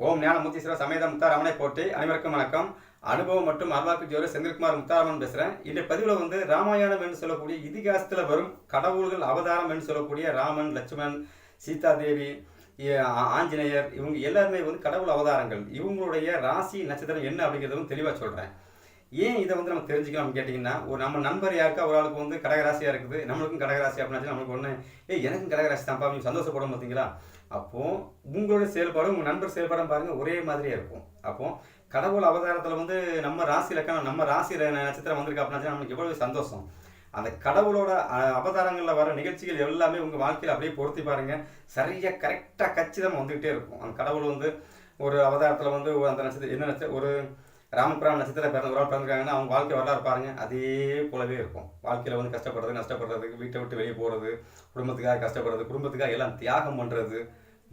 ஓம் ஞானமுத்தீஸ்வர சமேத முத்தாராமனை போட்டி அனைவருக்கும் வணக்கம். அனுபவம் மற்றும் அருளாக்கு ஜோதி செந்தில்குமார் முத்தாராமன் பேசுகிறேன் இந்த பதிவில் வந்து ராமாயணம் என்று சொல்லக்கூடிய இதிகாசத்தில் வரும் கடவுள்கள் அவதாரம் என்று சொல்லக்கூடிய ராமன் லட்சுமணன் சீதா தேவி ஆஞ்சநேயர் இவங்க எல்லாருமே வந்து கடவுள் அவதாரங்கள். இவங்களுடைய ராசி நட்சத்திரம் என்ன அப்படிங்கிறதும் தெளிவாக சொல்கிறேன் ஏன் இதை வந்து நம்ம தெரிஞ்சுக்கணும் கேட்டிங்கன்னா ஒரு நம்ம நண்பர் யாருக்கு ஒரு ஆளுக்கு வந்து கடகராசியாக இருக்குது நம்மளுக்கும் கடகராசி அப்படின்னாச்சு நம்மளுக்கு ஒன்று ஏ எனக்கும் கடகராசி தான்ப்பா அப்படின்னு சந்தோஷப்படும் பார்த்தீங்களா அப்போது உங்களுடைய செயல்பாடும் உங்கள் நண்பர் செயல்பாடும் பாருங்கள் ஒரே மாதிரியே இருக்கும். அப்போது கடவுள் அவதாரத்தில் வந்து நம்ம ராசி இலக்கணம் நம்ம ராசி நட்சத்திரம் வந்திருக்கு அப்படின்னாச்சு நமக்கு எவ்வளோ சந்தோஷம். அந்த கடவுளோட அவதாரங்களில் வர நிகழ்ச்சிகள் எல்லாமே உங்கள் வாழ்க்கையில் அப்படியே பொருத்தி பாருங்கள் சரியாக கரெக்டாக கச்சிதமாக வந்துக்கிட்டே இருக்கும். அந்த கடவுள் வந்து ஒரு அவதாரத்தில் வந்து அந்த நட்சத்திரம் என்ன நட்சத்திரம் ஒரு ராமபுரம் நட்சத்திர பிறந்த ஒரு பிறந்திருக்காங்கன்னா அவங்க வாழ்க்கை வரலாறு பாருங்க. அதே போலவே இருக்கும். வாழ்க்கையில் வந்து கஷ்டப்படுறது நஷ்டப்படுறதுக்கு வீட்டை விட்டு வெளியே போகிறது குடும்பத்துக்காக கஷ்டப்படுறது குடும்பத்துக்காக எல்லாம் தியாகம் பண்ணுறது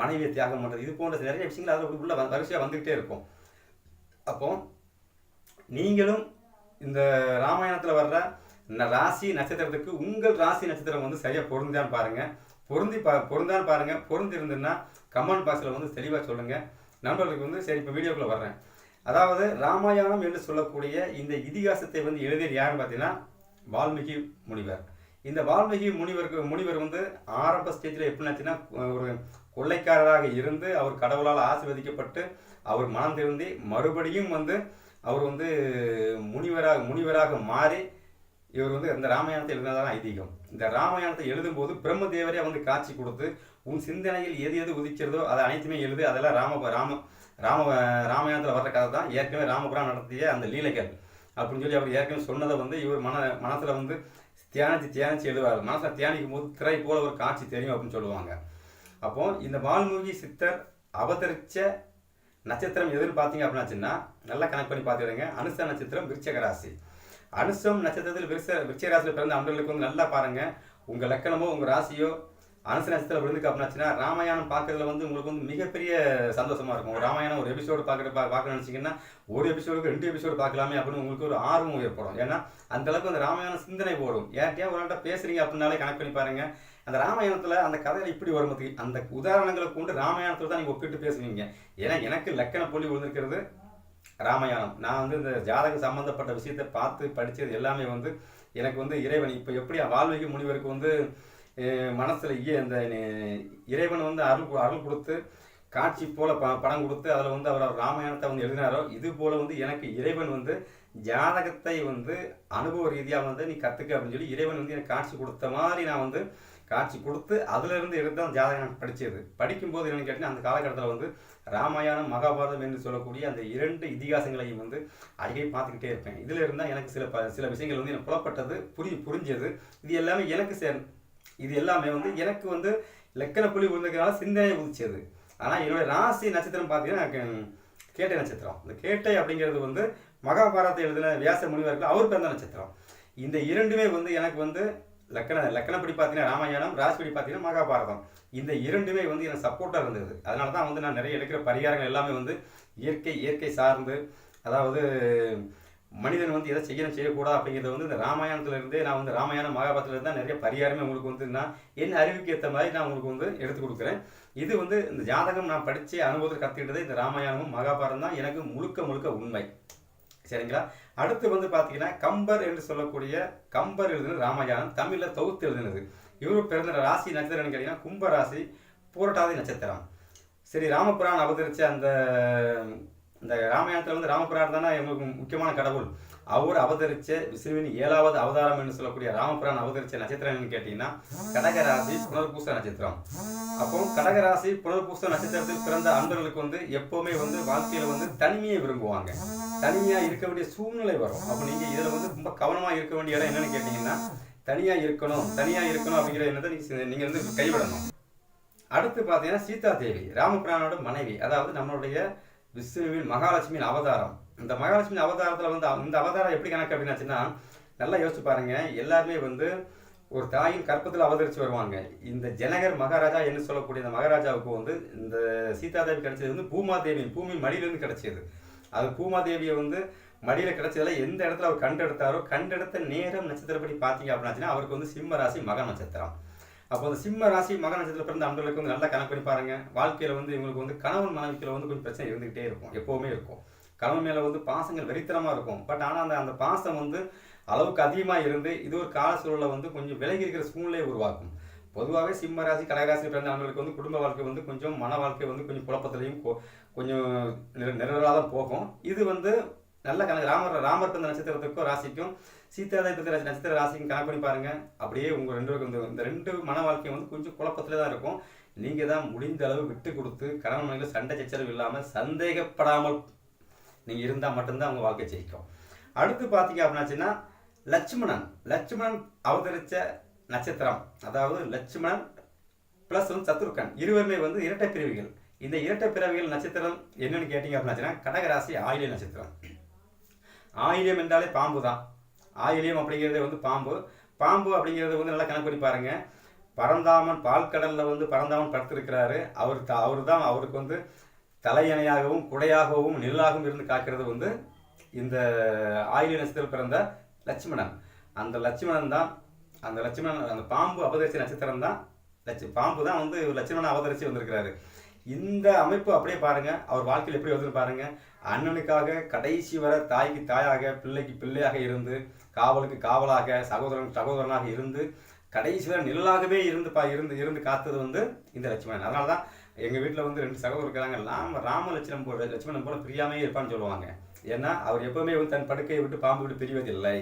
மனைவியை தியாகம் பண்ணுறது இது போன்ற நிறைய விஷயங்கள் அதில் உள்ள வரிசையாக வந்துக்கிட்டே இருக்கும். அப்போ நீங்களும் இந்த ராமாயணத்தில் வர்ற ராசி நட்சத்திரத்துக்கு உங்கள் ராசி நட்சத்திரம் வந்து சரியாக பொருந்தான்னு பாருங்கள் பொருந்தி பா பொருந்தான்னு பாருங்கள் பொருந்திருந்துன்னா கமெண்ட் பாக்ஸில் வந்து தெளிவாக சொல்லுங்கள் நண்பர்களுக்கு வந்து சரி இப்போ வீடியோக்குள்ளே வர்றேன். அதாவது ராமாயணம் என்று சொல்லக்கூடிய இந்த இதிகாசத்தை வந்து எழுதியது யாருன்னு பார்த்தீங்கன்னா வால்மீகி முனிவர். இந்த வால்மீகி முனிவருக்கு முனிவர் வந்து ஆரம்ப ஸ்டேஜில் எப்படின்னாச்சுன்னா ஒரு கொள்ளைக்காரராக இருந்து அவர் கடவுளால் ஆசிர்வதிக்கப்பட்டு அவர் மனம் திருந்தி மறுபடியும் வந்து அவர் வந்து முனிவராக முனிவராக மாறி இவர் வந்து அந்த ராமாயணத்தை எழுதினதான் ஐதீகம். இந்த ராமாயணத்தை எழுதும்போது பிரம்மதேவரே வந்து காட்சி கொடுத்து உன் சிந்தனையில் எது எது உதிக்கிறதோ அதை அனைத்துமே எழுது அதெல்லாம் ராம ராம ராம ராமாயணத்தில் வர்ற கதை தான் ஏற்கனவே ராமபுரம் நடத்திய அந்த லீலைகள். அப்படின்னு சொல்லி அவர் ஏற்கனவே சொன்னதை வந்து இவர் மன மனசில் வந்து தியானிச்சு தியானிச்சு எழுதுவார். மனசில் தியானிக்கும் போது திரை போல ஒரு காட்சி தெரியும் அப்படின்னு சொல்லுவாங்க. அப்போ இந்த வால்மீகி சித்தர் அவதரித்த நட்சத்திரம் எதுன்னு பார்த்தீங்க அப்படின்னாச்சுன்னா நல்லா கனெக்ட் பண்ணி பார்த்துடுங்க அனுச நட்சத்திரம் விருச்சக ராசி. அனுசம் நட்சத்திரத்தில் விருச்ச விருச்சிக ராசியில் பிறந்த அன்றர்களுக்கு வந்து நல்லா பாருங்கள் உங்கள் லக்கணமோ உங்கள் ராசியோ அரசு நட்சத்திரம் விழுந்துக்கு அப்படின்னாச்சுன்னா ராமாயணம் பார்க்கறதுல வந்து உங்களுக்கு வந்து மிகப்பெரிய சந்தோஷமா இருக்கும். ஒரு ராமாயணம் ஒரு எபிசோடு பார்க்குற பார்க்க நினச்சிங்கன்னா ஒரு எபிசோடுக்கு ரெண்டு எபிசோடு பார்க்கலாமே அப்படின்னு உங்களுக்கு ஒரு ஆர்வம் ஏற்படும். ஏன்னா அந்த அளவுக்கு அந்த ராமாயணம் சிந்தனை போடும். ஏன்ட்டியா ஒரு ஆள்கிட்ட பேசுறீங்க அப்படின்னாலே கனெக்ட் பண்ணி பாருங்க. அந்த ராமாயணத்தில் அந்த கதையில் இப்படி வரும்போது அந்த உதாரணங்களை கொண்டு ராமாயணத்தில் தான் நீங்கள் ஒப்பிட்டு பேசுவீங்க. ஏன்னா எனக்கு லக்கண புள்ளி விழுந்திருக்கிறது ராமாயணம். நான் வந்து இந்த ஜாதகம் சம்பந்தப்பட்ட விஷயத்தை பார்த்து படித்தது எல்லாமே வந்து எனக்கு வந்து இறைவன். இப்போ எப்படி வால்மீகி முனிவருக்கு வந்து மனசில் இய அந்த இறைவன் வந்து அருள் அருள் கொடுத்து காட்சி போல ப படம் கொடுத்து அதில் வந்து அவர் ராமாயணத்தை வந்து எழுதினாரோ இது போல் வந்து எனக்கு இறைவன் வந்து ஜாதகத்தை வந்து அனுபவ ரீதியாக வந்து நீ கற்றுக்க அப்படின்னு சொல்லி இறைவன் வந்து எனக்கு காட்சி கொடுத்த மாதிரி நான் வந்து காட்சி கொடுத்து அதிலிருந்து எடுத்து அந்த ஜாதகம் நான் படிச்சது. படிக்கும்போது என்னென்னு கேட்டீங்கன்னா அந்த காலகட்டத்தில் வந்து ராமாயணம் மகாபாரதம் என்று சொல்லக்கூடிய அந்த இரண்டு இதிகாசங்களையும் வந்து அடிக்கடி பார்த்துக்கிட்டே இருப்பேன். இதில் இருந்தால் எனக்கு சில ப சில விஷயங்கள் வந்து எனக்கு புலப்பட்டது புரி புரிஞ்சது. இது எல்லாமே எனக்கு சேர்ந்து இது எல்லாமே வந்து எனக்கு வந்து லக்கண புள்ளி விழுந்ததுனால சிந்தனை உதிச்சது. ஆனால் என்னுடைய ராசி நட்சத்திரம் பார்த்தீங்கன்னா கேட்டை நட்சத்திரம். இந்த கேட்டை அப்படிங்கிறது வந்து மகாபாரதத்தை எழுதின வியாச முனிவர்கள் அவர் பிறந்த நட்சத்திரம். இந்த இரண்டுமே வந்து எனக்கு வந்து லக்கண லக்கணப்படி பார்த்தீங்கன்னா ராமாயணம் ராசிப்படி பார்த்தீங்கன்னா மகாபாரதம். இந்த இரண்டுமே வந்து எனக்கு சப்போர்ட்டாக இருந்தது. அதனால தான் வந்து நான் நிறைய எடுக்கிற பரிகாரங்கள் எல்லாமே வந்து இயற்கை இயற்கை சார்ந்து அதாவது மனிதன் வந்து எதை செய்யணும் செய்யக்கூடாது அப்படிங்கிறத வந்து இந்த ராமாயணத்துல இருந்தே நான் வந்து ராமாயணம் மகாபாரதத்துல இருந்தால் நிறைய பரிகாரமே உங்களுக்கு வந்து நான் என் அறிவுக்கு ஏற்ற மாதிரி நான் உங்களுக்கு வந்து எடுத்து கொடுக்குறேன். இது வந்து இந்த ஜாதகம் நான் படித்து அனுபவத்தில் கற்றுக்கிட்டது இந்த ராமாயணமும் மகாபாரதம் தான். எனக்கு முழுக்க முழுக்க உண்மை. சரிங்களா? அடுத்து வந்து பார்த்தீங்கன்னா கம்பர் என்று சொல்லக்கூடிய கம்பர் எழுதுனது ராமாயணம் தமிழில் தொகுத்து எழுதினது. இவர் பிறந்த ராசி நட்சத்திரம் கேட்டீங்கன்னா கும்பராசி பூரட்டாதி நட்சத்திரம். சரி ராமபுரான் அவதரிச்ச அந்த இந்த ராமாயணத்தில் வந்து ராமபிரான் தானே எங்களுக்கு முக்கியமான கடவுள். அவர் அவதரிச்ச விஷ்ணுவின் ஏழாவது அவதாரம் என்று சொல்லக்கூடிய ராமபுரான் அவதரிச்ச நட்சத்திரம் கேட்டீங்கன்னா கடகராசி புனர்பூச நட்சத்திரம். அப்போ கடகராசி புனர்பூச நட்சத்திரத்தில் பிறந்த அன்பர்களுக்கு வந்து எப்பவுமே வந்து வாழ்க்கையில வந்து தனிமையை விரும்புவாங்க. தனியா இருக்க வேண்டிய சூழ்நிலை வரும். அப்போ நீங்க இதுல வந்து ரொம்ப கவனமா இருக்க வேண்டிய இடம் என்னன்னு கேட்டீங்கன்னா தனியா இருக்கணும் தனியா இருக்கணும் அப்படிங்கிற எண்ணத்தை நீங்க நீங்க வந்து கைவிடணும். அடுத்து பார்த்தீங்கன்னா சீதா தேவி ராமபிரானோட மனைவி. அதாவது நம்மளுடைய விஷ்ணுவின் மகாலட்சுமியின் அவதாரம். இந்த மகாலட்சுமி அவதாரத்தில் வந்து இந்த அவதாரம் எப்படி கணக்கு அப்படின்னாச்சுன்னா நல்லா யோசிச்சு பாருங்க. எல்லாருமே வந்து ஒரு தாயின் கற்பத்தில் அவதரித்து வருவாங்க. இந்த ஜனகர் மகாராஜா என்று சொல்லக்கூடிய இந்த மகாராஜாவுக்கு வந்து இந்த சீதாதேவி கிடைச்சது வந்து பூமாதேவி பூமி மடியிலேருந்து கிடைச்சது. அது பூமாதேவியை வந்து மடியில் கிடைச்சதில் எந்த இடத்துல அவர் கண்டெடுத்தாரோ கண்டெடுத்த நேரம் நட்சத்திரப்படி பார்த்தீங்க அப்படின்னாச்சுன்னா அவருக்கு வந்து சிம்ம ராசி மக நட்சத்திரம். அப்போ அந்த சிம்ம ராசி மக நட்சத்திரத்தில் பிறந்த அன்பர்களுக்கு வந்து நல்லா கணக்கு பண்ணி பாருங்க. வாழ்க்கையில் வந்து இவங்களுக்கு வந்து கணவன் மனைவிக்கில் வந்து கொஞ்சம் பிரச்சனை இருந்துகிட்டே இருக்கும். எப்போவுமே இருக்கும். கணவன் மேலே வந்து பாசங்கள் வெறித்தனமாக இருக்கும். பட் ஆனால் அந்த அந்த பாசம் வந்து அளவுக்கு அதிகமாக இருந்து இது ஒரு கால சூழலில் வந்து கொஞ்சம் விலகி இருக்கிற சூழ்நிலையை உருவாக்கும். பொதுவாகவே சிம்ம ராசி கடகராசி பிறந்த ஆண்களுக்கு வந்து குடும்ப வாழ்க்கை வந்து கொஞ்சம் மன வாழ்க்கை வந்து கொஞ்சம் குழப்பத்துலையும் கொஞ்சம் நிற- நிரலாக தான் போகும். இது வந்து நல்ல கணக்கு. ராமர் ராமர் பிறந்த நட்சத்திரத்துக்கும் ராசிக்கும் சீதாதாய் பிறந்த நட்சத்திர ராசிக்கும் கணக்கு பண்ணி பாருங்க. அப்படியே உங்க ரெண்டு பேருக்கு இந்த- ரெண்டு மன வாழ்க்கையும் வந்து கொஞ்சம் குழப்பத்தில் தான் இருக்கும். நீங்க தான் முடிந்த அளவு விட்டு கொடுத்து கணவன் மனைவியில் சண்டை சச்சரவு இல்லாமல் சந்தேகப்படாமல் நீங்க இருந்தா மட்டும்தான் உங்க வாழ்க்கை ஜெயிக்கும். அடுத்து பார்த்தீங்க அப்படின்னாச்சுன்னா லட்சுமணன். லட்சுமணன் அவதரிச்ச நட்சத்திரம். அதாவது லட்சுமணன் ப்ளஸ் வந்து சத்ருக்கன். இருவருமே வந்து இரட்டை பிரிவுகள் இந்த இரட்டை பிறவிகள் நட்சத்திரம் என்னன்னு கேட்டீங்க அப்படின்னாச்சுன்னா கடகராசி ஆயுள நட்சத்திரம். ஆயிலியம் என்றாலே பாம்பு தான் ஆயிலியம் அப்படிங்கிறதே வந்து பாம்பு. பாம்பு அப்படிங்கிறது வந்து நல்லா கணக்கு பண்ணி பாருங்கள் பரந்தாமன் பால்கடலில் வந்து பரந்தாமன் படுத்திருக்கிறாரு. அவர் அவர் தான் அவருக்கு வந்து தலையணையாகவும் குடையாகவும் நெல்லாகவும் இருந்து காக்கிறது வந்து இந்த ஆயிலிய நட்சத்திரம் பிறந்த லட்சுமணன். அந்த லட்சுமணன் தான் அந்த லட்சுமணன் அந்த பாம்பு அவதரிச்ச நட்சத்திரம் தான் லட்சு பாம்பு தான் வந்து லட்சுமணன் அவதரிச்சு வந்திருக்கிறாரு. இந்த அமைப்பு அப்படியே பாருங்க. அவர் வாழ்க்கையில் எப்படி வந்து பாருங்க. அண்ணனுக்காக கடைசி வர தாய்க்கு தாயாக பிள்ளைக்கு பிள்ளையாக இருந்து காவலுக்கு காவலாக சகோதரன் சகோதரனாக இருந்து கடைசி வரை நிழலாகவே இருந்து பா இருந்து இருந்து காத்தது வந்து இந்த லட்சுமணன். அதனால தான் எங்கள் வீட்டில் வந்து ரெண்டு சகோதரர் இருக்கிறாங்க ராம ராம லட்சணம் போல லட்சுமணன் போல பிரியாமே இருப்பான்னு சொல்லுவாங்க. ஏன்னா அவர் எப்பவுமே வந்து தன் படுக்கையை விட்டு பாம்பு விட்டு பிரிவதில்லை.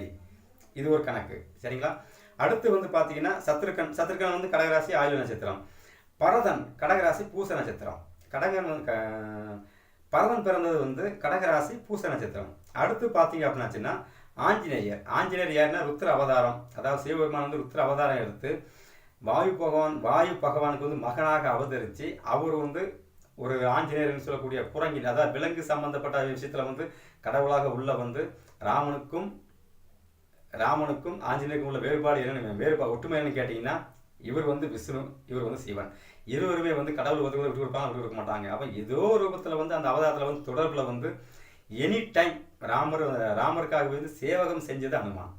இது ஒரு கணக்கு. சரிங்களா? அடுத்து வந்து பார்த்தீங்கன்னா சத்ருக்கன் சத்ருக்கன் வந்து கடகராசி ஆயுள் நட்சத்திரம். பரதன் கடகராசி பூச நட்சத்திரம். கடகன் வந்து க- பரதன் பிறந்தது வந்து கடகராசி பூச நட்சத்திரம். அடுத்து பார்த்தீங்க அப்படின்னாச்சுன்னா ஆஞ்சநேயர். ஆஞ்சநேயர் யாருன்னா ருத்ர அவதாரம். அதாவது சிவபெருமான் வந்து ருத்ர அவதாரம் எடுத்து வாயு பகவான் வாயு பகவானுக்கு வந்து மகனாக அவதரித்து அவர் வந்து ஒரு ஆஞ்சநேயர்னு சொல்லக்கூடிய குரங்கில் அதாவது விலங்கு சம்பந்தப்பட்ட விஷயத்தில் வந்து கடவுளாக உள்ள வந்து ராமனுக்கும் ராமனுக்கும் ஆஞ்சநேயருக்கும் உள்ள வேறுபாடு என்னன்னு வேறுபாடு ஒற்றுமை என்னன்னு கேட்டிங்கன்னா இவர் வந்து விஷ்ணு இவர் வந்து சிவன். இருவருமே வந்து கடவுள் வந்து விட்டு கொடுப்பாங்க விட்டு கொடுக்க மாட்டாங்க. அப்போ ஏதோ ரூபத்தில் வந்து அந்த அவதாரத்தில் வந்து தொடர்பில் வந்து எனி டைம் ராமர் ராமருக்காக வந்து சேவகம் செஞ்சது அனுமான்.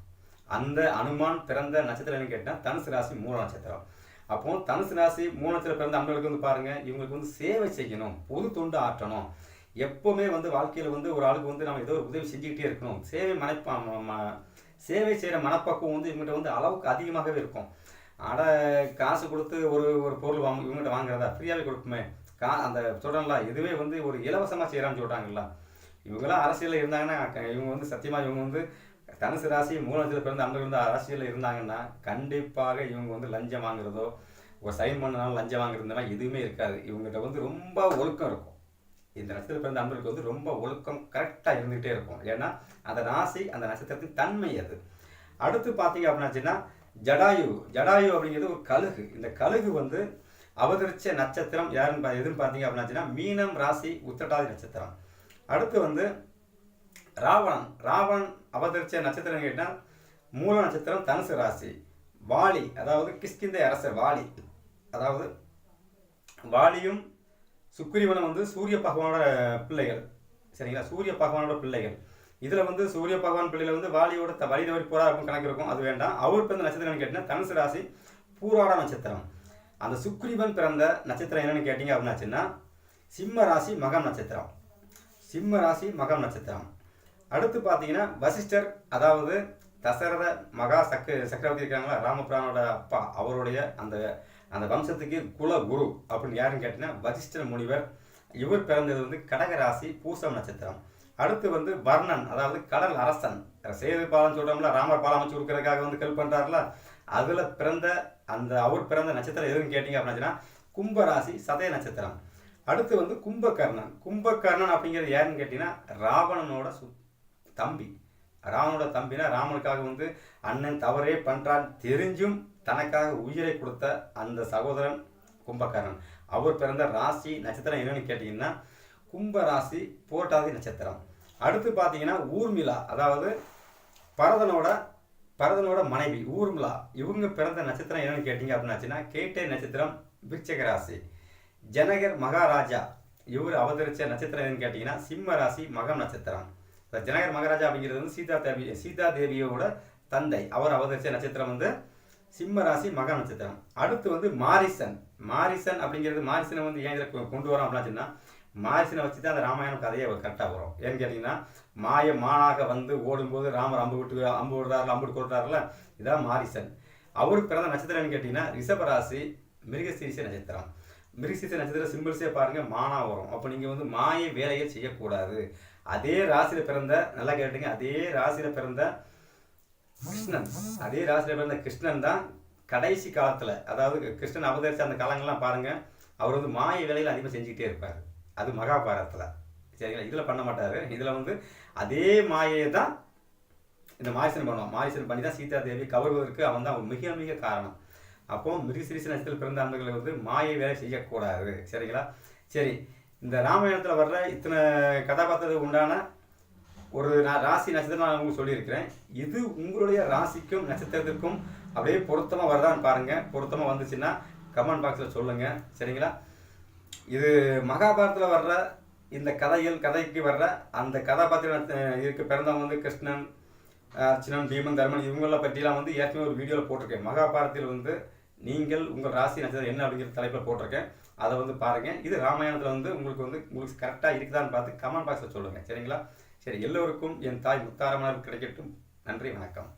அந்த அனுமான் பிறந்த நட்சத்திரம் கேட்டால் தனுசு ராசி மூல நட்சத்திரம். அப்போ தனுசு ராசி மூல நட்சத்திரம் பிறந்த அன்பர்களுக்கு வந்து பாருங்கள் இவங்களுக்கு வந்து சேவை செய்யணும் பொது தொண்டு ஆற்றணும். எப்போவுமே வந்து வாழ்க்கையில் வந்து ஒரு ஆளுக்கு வந்து நம்ம ஏதோ ஒரு உதவி செஞ்சுக்கிட்டே இருக்கணும். சேவை மனப்பா ம- சேவை செய்கிற மனப்பக்குவம் வந்து இவங்ககிட்ட வந்து அளவுக்கு அதிகமாகவே இருக்கும். அட காசு கொடுத்து ஒரு ஒரு பொருள் வாங்க இவங்ககிட்ட வாங்குறதா? ஃப்ரீயாகவே கொடுக்குமே கா அந்த சொல்கிறேன்ல இதுவே வந்து ஒரு இலவசமாக செய்கிறான்னு சொல்கிறாங்கல்ல இவங்கெல்லாம் அரசியலில் இருந்தாங்கன்னா இவங்க வந்து சத்தியமாக இவங்க வந்து தனுசு ராசி மூலத்தில் பிறந்த அன்பர்கள் வந்து அரசியலில் இருந்தாங்கன்னா கண்டிப்பாக இவங்க வந்து லஞ்சம் வாங்குறதோ ஒரு சைன் பண்ணனாலும் லஞ்சம் வாங்குறதுனா எதுவுமே இருக்காது. இவங்ககிட்ட வந்து ரொம்ப ஒழுக்கம் இருக்கும். இந்த நட்சத்திரத்தில் பிறந்த அன்பர்களுக்கு வந்து ரொம்ப ஒழுக்கம் கரெக்டாக இருந்துகிட்டே இருக்கும். ஏன்னா அந்த ராசி அந்த நட்சத்திரத்தின் தன்மை அது. அடுத்து பார்த்தீங்க அப்படின்னாச்சுன்னா ஜடாயு ஜடாயு அப்படிங்கிறது ஒரு கழுகு. இந்த கழுகு வந்து அவதரிச்ச நட்சத்திரம் யாருன்னு எதுன்னு பார்த்தீங்க அப்படின்னாச்சுன்னா மீனம் ராசி உத்தட்டாதி நட்சத்திரம். அடுத்து வந்து ராவணன். ராவணன் அவதரிச்ச நட்சத்திரம் கேட்டால் மூல நட்சத்திரம் தனுசு ராசி. வாலி அதாவது கிஷ்கிந்த அரசர் வாலி. அதாவது வாலியும் சுக்கிரீவனும் வந்து சூரிய பகவானோட பிள்ளைகள். சரிங்களா? சூரிய பகவானோட பிள்ளைகள். இதில் வந்து சூரிய பகவான் பிள்ளையில் வந்து வாலியோட த வழி தவறி போரா இருக்கும் கணக்கு இருக்கும். அது வேண்டாம். அவர் பிறந்த நட்சத்திரம் கேட்டிங்கன்னா தனுசு ராசி பூராட நட்சத்திரம். அந்த சுக்ரீவன் பிறந்த நட்சத்திரம் என்னென்னு கேட்டிங்க அப்படின்னாச்சுன்னா சிம்ம ராசி மகம் நட்சத்திரம். சிம்ம ராசி மகம் நட்சத்திரம். அடுத்து பார்த்தீங்கன்னா வசிஷ்டர் அதாவது தசரத மகா சக்க சக்கரவர்த்தி இருக்காங்களா ராமபிரானோட அப்பா அவருடைய அந்த அந்த வம்சத்துக்கு குல குரு அப்படின்னு யாருன்னு கேட்டீங்கன்னா வசிஷ்டர் முனிவர். இவர் பிறந்தது வந்து கடகராசி பூசம் நட்சத்திரம். அடுத்து வந்து வர்ணன் அதாவது கடல் அரசன். சேது பாலம் சொல்கிறோம்ல ராமர் பாலம் அமைச்சு கொடுக்கறதுக்காக வந்து ஹெல்ப் பண்ணுறாருல அதில் பிறந்த அந்த அவர் பிறந்த நட்சத்திரம் எதுன்னு கேட்டீங்க அப்படின்னா கும்பராசி சதய நட்சத்திரம். அடுத்து வந்து கும்பகர்ணன். கும்பகர்ணன் அப்படிங்கிறது யாருன்னு கேட்டிங்கன்னா ராவணனோட சு தம்பி. ராவனோட தம்பினா ராமனுக்காக வந்து அண்ணன் தவறே பண்ணுறான்னு தெரிஞ்சும் தனக்காக உயிரை கொடுத்த அந்த சகோதரன் கும்பகர்ணன். அவர் பிறந்த ராசி நட்சத்திரம் என்னன்னு கேட்டிங்கன்னா கும்பராசி போட்டாதி நட்சத்திரம். அடுத்து பார்த்தீங்கன்னா ஊர்மிளா அதாவது பரதனோட பரதனோட மனைவி ஊர்மிளா. இவங்க பிறந்த நட்சத்திரம் என்னன்னு கேட்டிங்க அப்படின்னாச்சுன்னா கேட்டை நட்சத்திரம் விருச்சக ராசி. ஜனகர் மகாராஜா இவர் அவதரித்த நட்சத்திரம் என்னன்னு கேட்டிங்கன்னா சிம்ம ராசி மகம் நட்சத்திரம். ஜனகர் மகாராஜா அப்படிங்கிறது வந்து சீதா தேவி சீதா தேவியோட தந்தை. அவர் அவதரித்த நட்சத்திரம் வந்து சிம்ம ராசி மக நட்சத்திரம். அடுத்து வந்து மாரிசன். மாரிசன் அப்படிங்கிறது மாரிசனை வந்து ஏன் இதில் கொண்டு வரோம் அப்படின்னா சொன்னா, மாரிசனை வச்சு தான் அந்த ராமாயணம் கதையை கரெக்டாக வரும். ஏன்னு கேட்டிங்கன்னா மாய மானாக வந்து ஓடும்போது ராமர் அம்பு விட்டு அம்பு விடுறாருல அம்பு கொடுறாருல இதான் மாரிசன். அவருக்கு பிறந்த நட்சத்திரம்னு கேட்டிங்கன்னா ரிஷபராசி மிருகசீரிச நட்சத்திரம். மிருகசீரிச நட்சத்திரம் சிம்பிள்ஸே பாருங்கள் மானா வரும். அப்போ நீங்கள் வந்து மாய வேலையை செய்யக்கூடாது. அதே ராசியில் பிறந்த நல்லா கேட்டுங்க அதே ராசியில் பிறந்த கிருஷ்ணன். அதே ராசியில் பிறந்த கிருஷ்ணன் தான் கடைசி காலத்தில் அதாவது கிருஷ்ணன் அவதரித்த அந்த காலங்கள்லாம் பாருங்கள் அவர் வந்து மாய வேலையில் அதிகமாக செஞ்சுக்கிட்டே இருப்பார். அது மகாபாரதத்தில். சரிங்களா? இதில் பண்ண மாட்டார். இதில் வந்து அதே மாயை தான் இந்த மாரிசன் பண்ணுவான். மாரிசன் பண்ணி தான் சீதா தேவி கவர்வதற்கு அவன் தான் மிக மிக காரணம். அப்போ மிருகசிரிச நட்சத்திரத்தில் பிறந்த ஆண்களை வந்து மாயை வேலை செய்யக்கூடாது. சரிங்களா? சரி இந்த ராமாயணத்தில் வர்ற இத்தனை கதாபாத்திரத்துக்கு உண்டான ஒரு நான் ராசி நட்சத்திரம் நான் உங்களுக்கு சொல்லியிருக்கிறேன். இது உங்களுடைய ராசிக்கும் நட்சத்திரத்திற்கும் அப்படியே பொருத்தமாக வருதான்னு பாருங்கள் பொருத்தமாக வந்துச்சுன்னா கமெண்ட் பாக்ஸில் சொல்லுங்கள் சரிங்களா? இது மகாபாரதத்தில் வர்ற இந்த கதைகள் கதைக்கு வர்ற அந்த கதாபாத்திரம் இருக்க பிறந்தவங்க வந்து கிருஷ்ணன் அர்ச்சனன் பீமன் தர்மன் இவங்கள பற்றிலாம் வந்து ஏற்கனவே ஒரு வீடியோவில் போட்டிருக்கேன். மகாபாரதத்தில் வந்து நீங்கள் உங்கள் ராசி நட்சத்திரம் என்ன அப்படிங்கிற தலைப்பில் போட்டிருக்கேன். அதை வந்து பாருங்கள் இது ராமாயணத்தில் வந்து உங்களுக்கு வந்து உங்களுக்கு கரெக்டாக இருக்குதான்னு பார்த்து கமெண்ட் பாக்ஸில் சொல்லுங்கள் சரிங்களா? சரி எல்லோருக்கும் என் தாய் முத்தாரமாக கிடைக்கட்டும். நன்றி வணக்கம்.